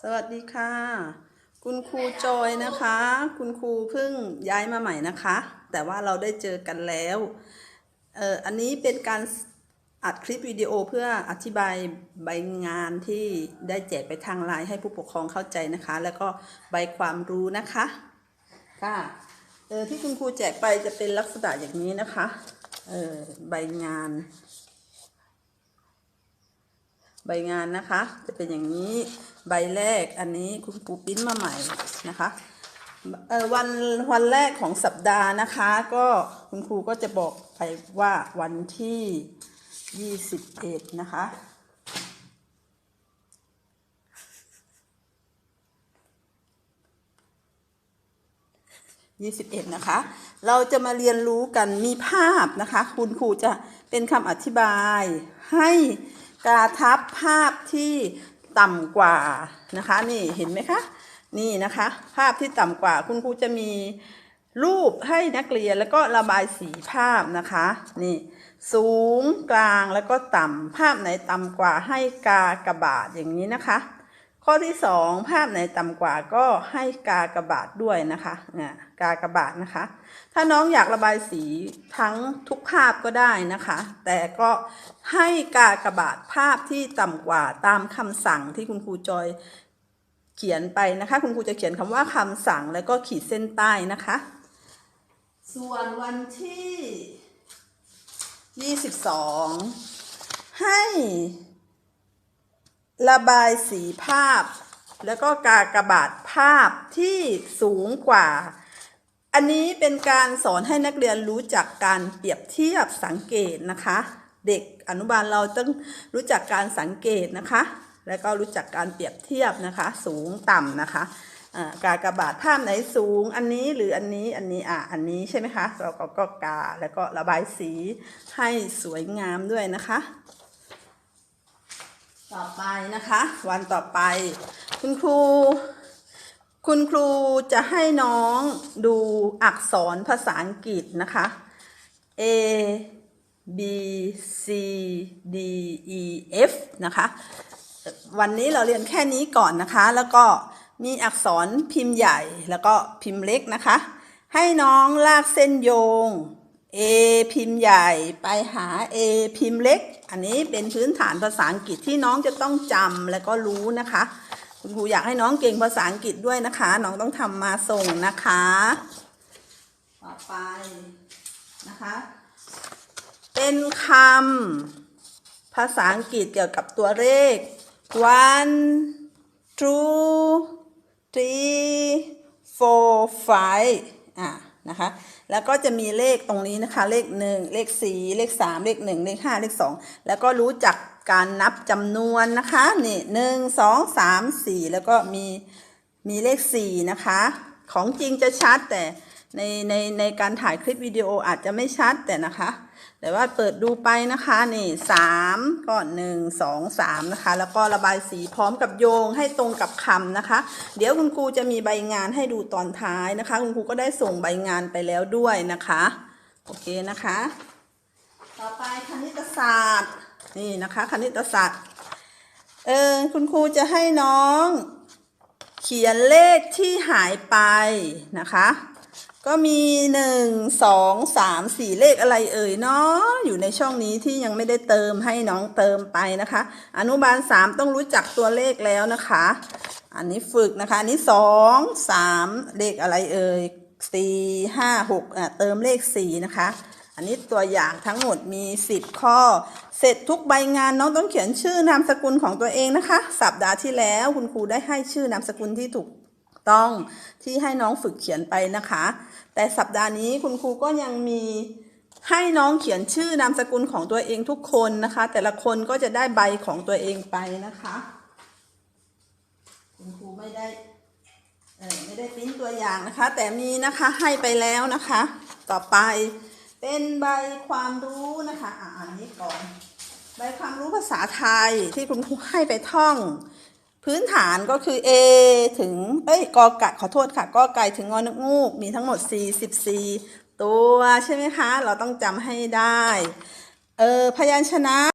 สวัสดีค่ะ คุณครูจอยนะคะ คุณครูเพิ่งย้ายมาใหม่นะคะ แต่ว่าเราได้เจอกันแล้วเอ่ออันนี้เป็นการอัดคลิปวิดีโอเพื่ออธิบายใบงานที่ได้แจกไปทางไลน์ให้ผู้ปกครองเข้าใจนะคะ แล้วก็ใบความรู้นะคะค่ะเออที่คุณครูแจกไปจะเป็นลักษณะอย่างนี้นะคะเออใบงาน ใบงานนะคะ จะเป็นอย่างนี้ใบแรกอันนี้คุณครูปิ้นมาใหม่นะคะวันวันแรกของสัปดาห์นะคะ ก็คุณครูก็จะบอกไปว่าวันที่ยี่สิบเอ็ดนะคะ ยี่สิบเอ็ดนะคะ เราจะมาเรียนรู้กันมีภาพนะคะ คุณครูจะเป็นคำอธิบายให้ กาทับภาพที่ต่ำกว่านะคะ นี่เห็นไหมคะนี่นะคะ ภาพที่ต่ำกว่าคุณครูจะมีรูปให้นักเรียนแล้วก็ระบายสีภาพนะคะ นี่ สูงกลางแล้วก็ต่ำภาพไหนต่ำกว่าให้กากระบาดอย่างนี้นะคะ ข้อที่สองภาพไหนต่ำกว่าก็ให้กากระบาดด้วยนะคะเนี่ยกากระบาดนะคะ ถ้าน้องอยากระบายสีทั้งทุกภาพก็ได้นะคะ แต่ก็ให้กากระบาดภาพที่ต่ำกว่าตามคำสั่งที่คุณครูจอยเขียนไปนะคะ คุณครูจะเขียนคำว่าคำสั่งแล้วก็ขีดเส้นใต้นะคะ ส่วนวันที่ 22 ให้ ระบายสีภาพ แล้วก็กากบาดภาพที่สูงกว่า อันนี้เป็นการสอนให้นักเรียนรู้จักการเปรียบเทียบสังเกตนะคะ เด็กอนุบาลเราต้องรู้จักการสังเกตนะคะ แล้วก็รู้จักการเปรียบเทียบนะคะ สูงต่ำนะคะอ่ากากบาดภาพไหนสูง อันนี้หรืออันนี้อันนี้อะอันนี้ใช่ไหมคะ เราก็ก็กาแล้วก็ระบายสีให้สวยงามด้วยนะคะ ต่อไปนะคะ วันต่อไป คุณครู คุณครูจะให้น้องดูอักษรภาษาอังกฤษนะคะ A B C D E F นะคะ วันนี้เราเรียนแค่นี้ก่อนนะคะ แล้วก็มีอักษรพิมพ์ใหญ่แล้วก็พิมพ์เล็กนะคะ ให้น้องลากเส้นโยง A พิมพ์ใหญ่ไปหา A พิมพ์เล็ก อันนี้เป็นพื้นฐานภาษาอังกฤษที่น้องจะต้องจำและก็รู้นะคะ คุณครูอยากให้น้องเก่งภาษาอังกฤษด้วยนะคะ น้องต้องทำมาส่งนะคะ ต่อไปนะคะ เป็นคำภาษาอังกฤษเกี่ยวกับตัวเลข one two three four five นะคะ แล้วก็จะมีเลขตรงนี้นะคะ เลขหนึ่งเลขสี่เลขสามเลขหนึ่งเลขห้าเลขสองแล้วก็รู้จักการนับจำนวนนะคะนี่หนึ่งสองสามสี่แล้วก็มีมีเลขสี่นะคะ ของจริงจะชัดแต่ ในในในการถ่ายคลิปวิดีโออาจจะไม่ชัดแต่นะคะ แต่ว่าเปิดดูไปนะคะนี่สามก็หนึ่งสองสามนะคะ แล้วก็ระบายสีพร้อมกับโยงให้ตรงกับคำนะคะ เดี๋ยวคุณครูจะมีใบงานให้ดูตอนท้ายนะคะ คุณครูก็ได้ส่งใบงานไปแล้วด้วยนะคะ โอเคนะคะ ต่อไปคณิตศาสตร์นี่นะคะ คณิตศาสตร์เออคุณครูจะให้น้อง เขียนเลขที่หายไปนะคะ ก็มีหนึ่งสองสามสี่เลขอะไรเอ่ยเนาะอยู่ในช่องนี้ที่ยังไม่ได้เติมให้น้องเติมไปนะคะ อนุบาลสามต้องรู้จักตัวเลขแล้วนะคะ อันนี้ฝึกนะคะ อันนี้สองสามเลขอะไรเอ่ยสี่ห้าหกอะเติมเลขสี่นะคะ อันนี้ตัวอย่างทั้งหมดมีสิบข้อ เสร็จทุกใบงานน้องต้องเขียนชื่อนามสกุลของตัวเองนะคะ สัปดาห์ที่แล้วคุณครูได้ให้ชื่อนามสกุลที่ถูก ต้องที่ให้น้องฝึกเขียนไปนะคะ แต่สัปดาห์นี้คุณครูก็ยังมีให้น้องเขียนชื่อนามสกุลของตัวเองทุกคนนะคะ แต่ละคนก็จะได้ใบของตัวเองไปนะคะ คุณครูไม่ได้ไม่ได้ปริ้นตัวอย่างนะคะ แต่มีนะคะให้ไปแล้วนะคะ ต่อไปเป็นใบความรู้นะคะอ่านนี้ก่อน ใบความรู้ภาษาไทยที่คุณครูให้ไปท่อง พื้นฐานก็คือ A ถึง เอ้ยกอไก่ขอโทษค่ะกอไก่ถึงงอนกงูกมีทั้งหมด 44 ตัวใช่ไหมคะ เราต้องจำให้ได้ เออพยัญชนะ